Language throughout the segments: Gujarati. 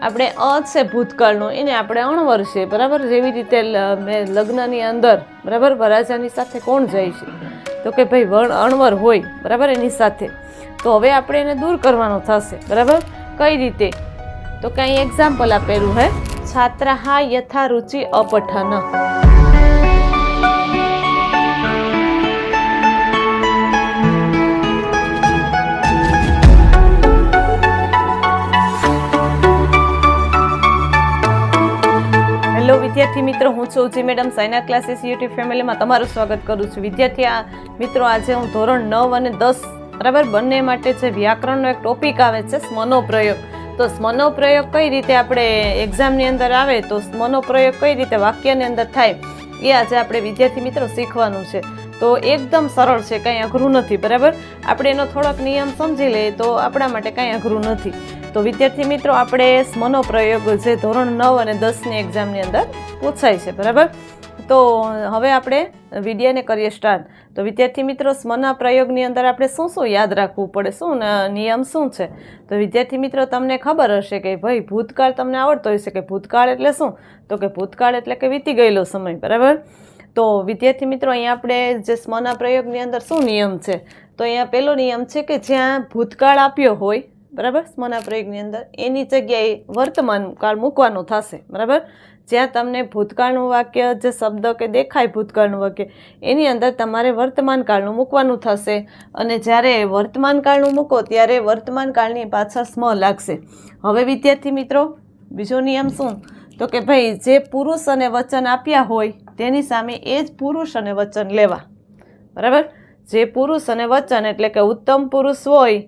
આપણે અ છે ભૂતકાળનું, એને આપણે અણવર છે બરાબર? જેવી રીતે મેં લગ્નની અંદર, બરાબર? વરાજાની સાથે કોણ જાય છે? તો કે ભાઈ, વણ, અણવર હોય, બરાબર? એની સાથે. તો હવે આપણે એને દૂર કરવાનો થશે, બરાબર? કઈ રીતે? તો કંઈ એક્ઝામ્પલ આપેલું હે, છાત્રા યથા રુચિ અપઠન. હેલો વિદ્યાર્થી મિત્રો, હું G madam. Saina classes YouTube ફેમિલીમાં તમારું સ્વાગત કરું છું. વિદ્યાર્થી મિત્રો, આજે હું ધોરણ નવ અને દસ, બરાબર? બંને માટે જે વ્યાકરણનો એક ટોપિક આવે છે, સ્મનોપ્રયોગ. તો સ્મનોપ્રયોગ કઈ રીતે આપણે એક્ઝામની અંદર આવે? તો સ્મનો પ્રયોગ કઈ રીતે વાક્યની અંદર થાય? એ આજે આપણે વિદ્યાર્થી મિત્રો શીખવાનું છે. તો એકદમ સરળ છે, કાંઈ અઘરું નથી, બરાબર? આપણે એનો થોડોક નિયમ સમજી લઈએ તો આપણા માટે કાંઈ અઘરું નથી. તો વિદ્યાર્થી મિત્રો, આપણે સ્મનો પ્રયોગ જે ધોરણ નવ અને દસની એક્ઝામની અંદર પૂછાય છે, બરાબર? તો હવે આપણે વિડીયાને કરીએ સ્ટાર્ટ. તો વિદ્યાર્થી મિત્રો સ્મના પ્રયોગની અંદર આપણે શું શું યાદ રાખવું પડે? શું નિયમ શું છે? તો વિદ્યાર્થી મિત્રો, તમને ખબર હશે કે ભાઈ ભૂતકાળ તમને આવડતો હશે કે ભૂતકાળ એટલે શું? તો કે ભૂતકાળ એટલે કે વીતી ગયેલો સમય, બરાબર? તો વિદ્યાર્થી મિત્રો, અહીંયા આપણે જે સ્મના પ્રયોગની અંદર શું નિયમ છે? તો અહીંયા પહેલો નિયમ છે કે જ્યાં ભૂતકાળ આપ્યો હોય, બરાબર? સ્મના પ્રયોગની અંદર એની જગ્યાએ વર્તમાન કાળ મૂકવાનું થશે, બરાબર? જ્યાં તમને ભૂતકાળનું વાક્ય, જે શબ્દ કે દેખાય ભૂતકાળનું વાક્ય, એની અંદર તમારે વર્તમાન કાળનું મૂકવાનું થશે. અને જ્યારે વર્તમાન કાળનું મૂકો, ત્યારે વર્તમાન કાળની પાછળ સ્મ લાગશે. હવે વિદ્યાર્થી મિત્રો, બીજો નિયમ શું? તો કે ભાઈ, જે પુરુષ અને વચન આપ્યા હોય તેની સામે એ જ પુરુષ અને વચન લેવા. બરાબર? જે પુરુષ અને વચન એટલે કે ઉત્તમ પુરુષ હોય,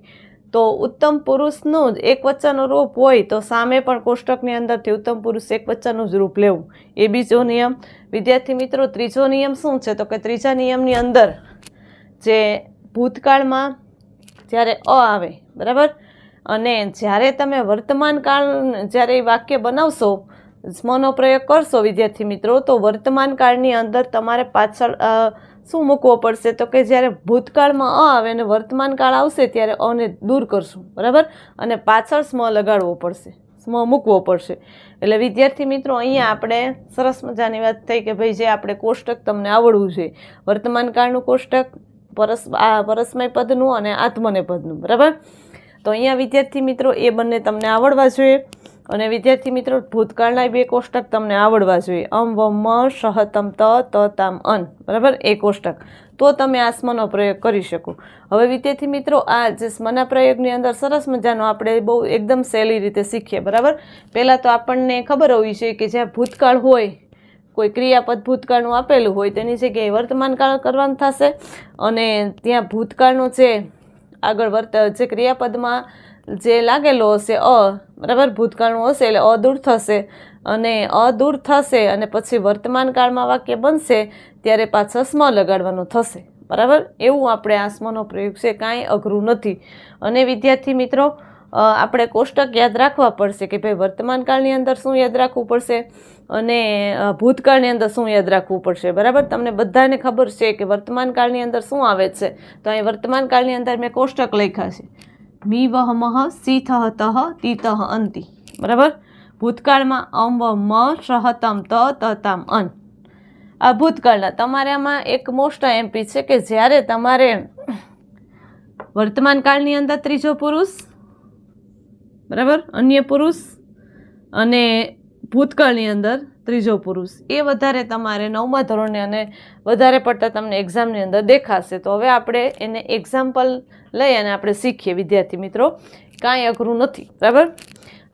તો ઉત્તમ પુરુષનું જ એક વચનનું રૂપ હોય, તો સામે પણ કોષ્ટકની અંદરથી ઉત્તમ પુરુષ એક વચનનું જ રૂપ લેવું. એ બીજો નિયમ. વિદ્યાર્થી મિત્રો, ત્રીજો નિયમ શું છે? તો કે ત્રીજા નિયમની અંદર જે ભૂતકાળમાં જ્યારે અ આવે, બરાબર? અને જ્યારે તમે વર્તમાન કાળ જ્યારે એ વાક્ય બનાવશો સ્મનો પ્રયોગ કરશો, વિદ્યાર્થી મિત્રો, તો વર્તમાન કાળની અંદર તમારે પાછળ શું મૂકવો પડશે? તો કે જ્યારે ભૂતકાળમાં અ આવે અને વર્તમાન કાળ આવશે, ત્યારે અને દૂર કરશું, બરાબર? અને પાછળ સ્મ લગાડવો પડશે, સ્મ મૂકવો પડશે. એટલે વિદ્યાર્થી મિત્રો, અહીંયા આપણે સરસ મજાની વાત થઈ કે ભાઈ જે આપણે કોષ્ટક તમને આવડવું છે, વર્તમાન કાળનું કોષ્ટક, પરસ, આ પરસ્મય પદનું અને આત્મને પદનું બરાબર? તો અહીંયા વિદ્યાર્થી મિત્રો, એ બંને તમને આવડવા જોઈએ. અને વિદ્યાર્થી મિત્રો, ભૂતકાળના બે કોષ્ટક તમને આવડવા જોઈએ. અમ વ મ સહતમ ત ત, તામ, અન. બરાબર? એ કોષ્ટક. તો તમે આ સ્મનો પ્રયોગ કરી શકો. હવે વિદ્યાર્થી મિત્રો, આ જે સ્મના પ્રયોગની અંદર સરસ મજાનો આપણે બહુ એકદમ સહેલી રીતે શીખીએ. બરાબર? પહેલાં તો આપણને ખબર હોવી જોઈએ કે જ્યાં ભૂતકાળ હોય, કોઈ ક્રિયાપદ ભૂતકાળનું આપેલું હોય, તેની જગ્યાએ વર્તમાન કાળ કરવાનું થશે. અને ત્યાં ભૂતકાળનું જે આગળ વર્ત, જે ક્રિયાપદમાં જે લાગેલો હશે, અ, બરાબર? ભૂતકાળનું હશે એટલે અ દૂર થશે અને અ દૂર થશે અને પછી વર્તમાન કાળમાં વાક્ય બનશે ત્યારે પાછા સ્મ લગાડવાનું થશે. બરાબર? એવું આપણે આ સ્મનો પ્રયોગ છે, કાંઈ અઘરું નથી. અને વિદ્યાર્થી મિત્રો આપણે કોષ્ટક યાદ રાખવા પડશે કે ભાઈ વર્તમાન કાળની અંદર શું યાદ રાખવું પડશે અને ભૂતકાળની અંદર શું યાદ રાખવું પડશે? બરાબર? તમને બધાને ખબર છે કે વર્તમાન કાળની અંદર શું આવે છે. તો અહીં વર્તમાન કાળની અંદર મેં કોષ્ટક લખ્યા છે. મી વહ મહ સી થહ તહ તી તહ અંતિ. બરાબર? ભૂતકાળમાં અમ વ મ સહતમ ત તતામ તામ અન. આ ભૂતકાળના તમારે આમાં એક મોસ્ટ એમપી છે કે જ્યારે તમારે વર્તમાન કાળની અંદર ત્રીજો પુરુષ, બરાબર? અન્ય પુરુષ અને ભૂતકાળની અંદર ત્રીજો પુરુષ. એ વધારે તમારે નવમા ધોરણે અને વધારે પડતા તમને એક્ઝામની અંદર દેખાશે. તો હવે આપણે એને એક્ઝામ્પલ લઈ અને આપણે શીખીએ, વિદ્યાર્થી મિત્રો. કાંઈ અઘરું નથી, બરાબર?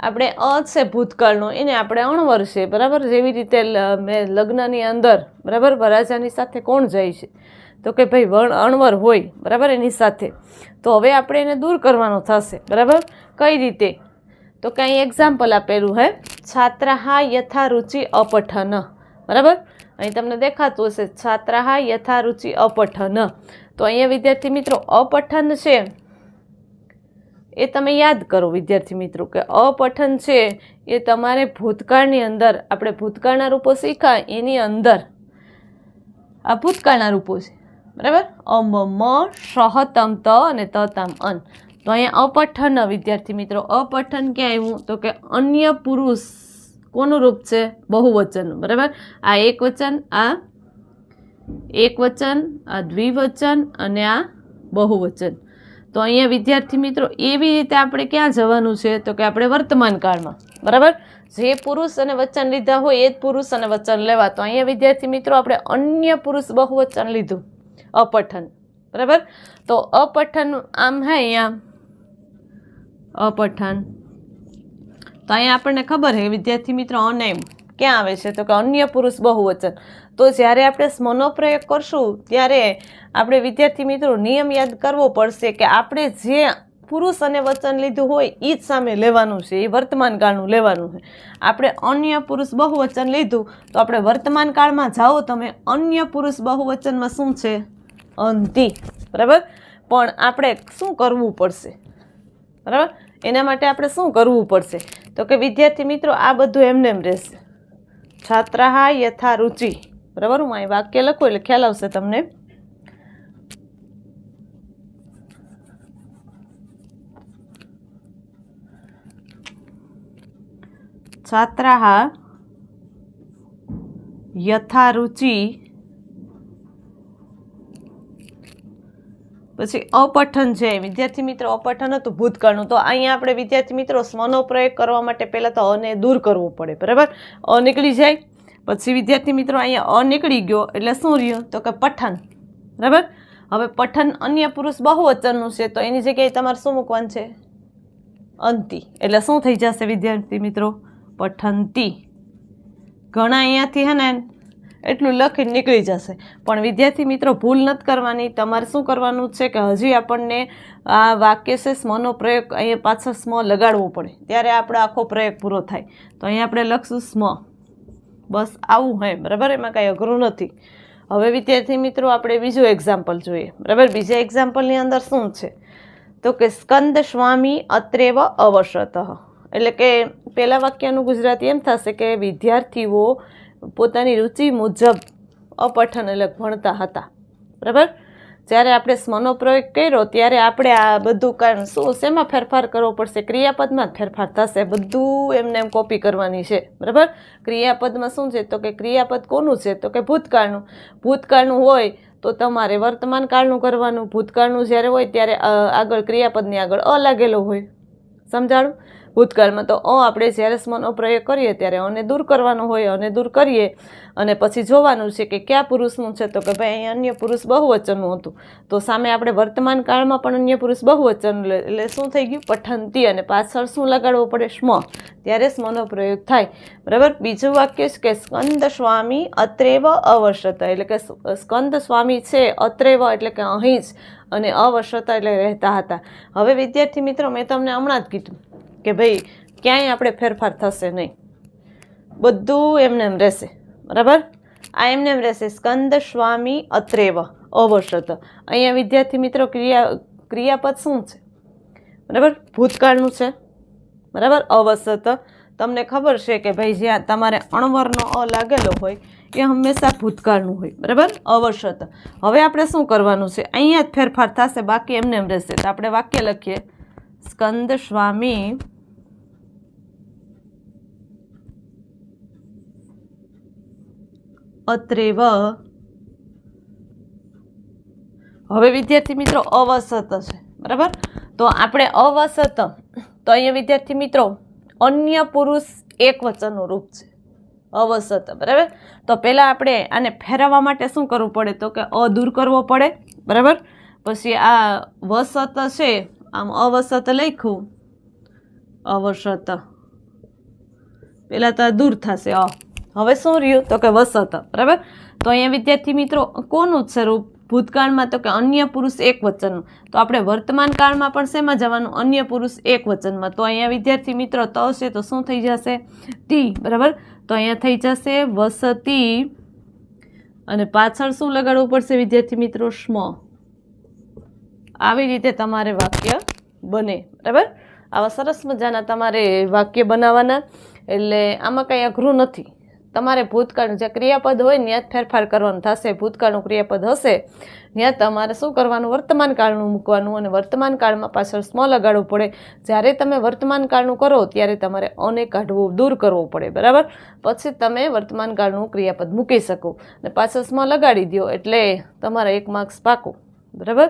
આપણે અ છે ભૂતકાળનો, એને આપણે અણવર છે, બરાબર? જેવી રીતે મેં લગ્નની અંદર, બરાબર? વરાજાની સાથે કોણ જાય છે? તો કે ભાઈ, વણ, અણવર હોય, બરાબર? એની સાથે. તો હવે આપણે એને દૂર કરવાનું થશે, બરાબર? કઈ રીતે? તો કંઈ એક્ઝામ્પલ આપેલું હે. છાત્રા યથા રુચિ અપઠન. બરાબર? અહીં તમને દેખાતું હશે છાત્રા યથા રુચિ અપઠન. તો અહીંયા વિદ્યાર્થી મિત્રો, અપઠન છે. એ તમે યાદ કરો વિદ્યાર્થી મિત્રો, કે અપઠન છે એ તમારે ભૂતકાળની અંદર, આપણે ભૂતકાળના રૂપો શીખા એની અંદર. આ ભૂતકાળના રૂપો છે. બરાબર? અમ, મ તમ ત અને ત તામ અન. તો અહીંયા અપઠન વિદ્યાર્થી મિત્રો અપઠન ક્યાં આવ્યું તો કે અન્ય પુરુષ, કોનું રૂપ છે? બહુવચન બરાબર? આ એક વચન, આ એક વચન, આ દ્વિવચન અને આ બહુવચન. તો અહીંયા વિદ્યાર્થી મિત્રો, એવી રીતે આપણે ક્યાં જવાનું છે? તો કે આપણે વર્તમાન કાળમાં, બરાબર? જે પુરુષ અને વચન લીધા હોય એ જ પુરુષ અને વચન લેવા. તો અહીંયા વિદ્યાર્થી મિત્રો, આપણે અન્ય પુરુષ બહુવચન લીધું અપઠન બરાબર? તો અપઠન આમ હે અહીંયા અપઠન તો અહીંયા આપણને ખબર છે વિદ્યાર્થી મિત્રો, અનેમ ક્યાં આવે છે? તો કે અન્ય પુરુષ બહુવચન. તો જ્યારે આપણે સ્મનો પ્રયોગ કરશું, ત્યારે આપણે વિદ્યાર્થી મિત્રો નિયમ યાદ કરવો પડશે કે આપણે જે પુરુષ અને વચન લીધું હોય એ જ સામે લેવાનું છે એ વર્તમાન કાળનું લેવાનું છે. આપણે અન્ય પુરુષ બહુવચન લીધું, તો આપણે વર્તમાનકાળમાં જાઓ, તમે અન્ય પુરુષ બહુવચનમાં શું છે? અંતિ બરાબર? પણ આપણે શું કરવું પડશે? બરાબર? એના માટે આપણે શું કરવું પડશે? તો કે વિદ્યાર્થી મિત્રો, આ બધું એમને એમ રહેશે. છાત્રાહા યથા રુચિ. બરાબર? હું અહીં વાક્ય લખું એટલે ખ્યાલ આવશે તમને. છાત્રાહા યથા રુચિ પછી અપઠન છે. વિદ્યાર્થી મિત્રો, અપઠન હતું ભૂતકાળનું. તો અહીંયા આપણે વિદ્યાર્થી મિત્રો સ્વનો પ્રયોગ કરવા માટે પહેલાં તો અને દૂર કરવું પડે, બરાબર? અ નીકળી જાય. પછી વિદ્યાર્થી મિત્રો અહીંયા અ નીકળી ગયો, એટલે શું રહ્યું? તો કે પઠન, બરાબર? હવે પઠન અન્ય પુરુષ બહુવચનનું છે, તો એની જગ્યાએ તમારે શું મૂકવાનું છે? અંતિ. એટલે શું થઈ જશે વિદ્યાર્થી મિત્રો? પઠંતી. ઘણા અહીંયાથી હે ને એટલું લખીને નીકળી જશે. પણ વિદ્યાર્થી મિત્રો, ભૂલ નથી કરવાની. તમારે શું કરવાનું છે કે હજી આપણને આ વાક્ય છે, સ્મનો પ્રયોગ અહીંયા પાછળ સ્મ લગાડવો પડે. ત્યારે આપણો આખો પ્રયોગ પૂરો થાય. તો અહીંયા આપણે લખશું સ્મ. બસ આવું હોય. બરાબર? એમાં કાંઈ અઘરું નથી. હવે વિદ્યાર્થી મિત્રો, આપણે બીજું એક્ઝામ્પલ જોઈએ. બરાબર? બીજા એક્ઝામ્પલની અંદર શું છે? તો કે સ્કંદ સ્વામી અત્રેવ અવશત. એટલે કે પહેલાં વાક્યનું ગુજરાતી એમ થશે કે વિદ્યાર્થીઓ પોતાની રુચિ મુજબ અપઠન એટલે ભણતા હતા. બરાબર? જ્યારે આપણે સ્મનો પ્રયોગ કર્યો, ત્યારે આપણે આ બધું કારણ શું, શેમાં ફેરફાર કરવો પડશે? ક્રિયાપદમાં જ ફેરફાર થશે. બધું એમને એમ કોપી કરવાની છે. બરાબર? ક્રિયાપદમાં શું છે? તો કે ક્રિયાપદ કોનું છે? તો કે ભૂતકાળનું. ભૂતકાળનું હોય તો તમારે વર્તમાન કાળનું કરવાનું. ભૂતકાળનું જ્યારે હોય ત્યારે આગળ ક્રિયાપદની આગળ અ લાગેલો હોય. સમજાણું? ભૂતકાળમાં તો અ આપણે જ્યારે સ્મનો પ્રયોગ કરીએ ત્યારે અને દૂર કરવાનો હોય અને દૂર કરીએ અને પછી જોવાનું છે કે કયા પુરુષનું છે. તો કે ભાઈ અહીં અન્ય પુરુષ બહુવચનનું હતું. તો સામે આપણે વર્તમાન કાળમાં પણ અન્ય પુરુષ બહુવચન એટલે શું થઈ ગયું? પઠંતી અને પાછળ શું લગાડવો પડે? સ્મ. ત્યારે સ્મનો પ્રયોગ થાય. બરાબર? બીજું વાક્ય છે કે સ્કંદ સ્વામી અત્રેવ અવશત. એટલે કે સ્કંદ સ્વામી છે અત્રેવ એટલે કે અહીં જ. અને અવશત એટલે રહેતા હતા. હવે વિદ્યાર્થી મિત્રો, મેં તમને હમણાં જ કીધું. કે ભાઈ, ક્યાંય આપણે ફેરફાર થશે નહીં. બધું એમને એમ રહેશે. બરાબર? આ એમને એમ રહેશે. સ્કંદ સ્વામી અત્રેવ, અવશત. અહીંયા વિદ્યાર્થી મિત્રો, ક્રિયા, ક્રિયાપદ શું છે? બરાબર? ભૂતકાળનું છે. બરાબર? અવસત તમને ખબર છે કે ભાઈ, જ્યાં તમારે અણવરનો અ લાગેલો હોય, એ હંમેશા ભૂતકાળનું હોય. બરાબર? અવશત. હવે આપણે શું કરવાનું છે? અહીંયા જ ફેરફાર થશે, બાકી એમને એમ રહેશે. તો આપણે વાક્ય લખીએ. સ્કંદ સ્વામી અત્રેવ હવે વિદ્યાર્થી મિત્રો અવસત છે બરાબર? તો આપણે અવસત, તો અહીંયા વિદ્યાર્થી મિત્રો, અન્ય પુરુષ એક રૂપ છે, અવસત, બરાબર? તો પહેલાં આપણે આને ફેરવવા માટે શું કરવું પડે? તો કે અ દૂર કરવો પડે, બરાબર? પછી આ વસત છે, આમ અવસત લખ્યું, અવસત. પહેલાં તો દૂર થશે, અ. હવે શું રહ્યું? તો કે વસત. બરાબર? તો અહીંયા વિદ્યાર્થી મિત્રો, કોનું છે રૂપ? ભૂતકાળમાં તો કે અન્ય પુરુષ એક વચનનું. તો આપણે વર્તમાન કાળમાં પણ શેમાં જવાનું? અન્ય પુરુષ એક વચનમાં. તો અહીંયા વિદ્યાર્થી મિત્રો, ત છે તો શું થઈ જશે? ટી. બરાબર? તો અહીંયા થઈ જશે વસતી. અને પાછળ શું લગાડવું પડશે વિદ્યાર્થી મિત્રો? સ્મ આવી રીતે તમારે વાક્ય બને. બરાબર? આવા સરસ મજાના તમારે વાક્ય બનાવવાના. એટલે આમાં કંઈ અઘરું નથી. તમારે ભૂતકાળનું જે ક્રિયાપદ હોય ત્યાં જ ફેરફાર કરવાનું થશે, ભૂતકાળનું ક્રિયાપદ હશે. ત્યાં તમારે શું કરવાનું? વર્તમાન કાળનું મૂકવાનું અને વર્તમાન કાળમાં પાછળ સ્મ લગાડવું પડે. જ્યારે તમે વર્તમાન કાળનું કરો, ત્યારે તમારે અને કાઢવું દૂર કરવું પડે, બરાબર? પછી તમે વર્તમાનકાળનું ક્રિયાપદ મૂકી શકો અને પાછળ સ્મ લગાડી દો એટલે તમારા એક માર્ક્સ પાકું, બરાબર?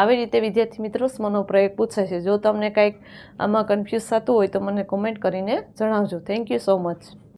આવી રીતે વિદ્યાર્થી મિત્રો સ્મનો પ્રયોગ પૂછે છે. જો તમને કાંઈક આમાં કન્ફ્યુઝ થતું હોય તો મને કોમેન્ટ કરીને જણાવજો. Thank you so much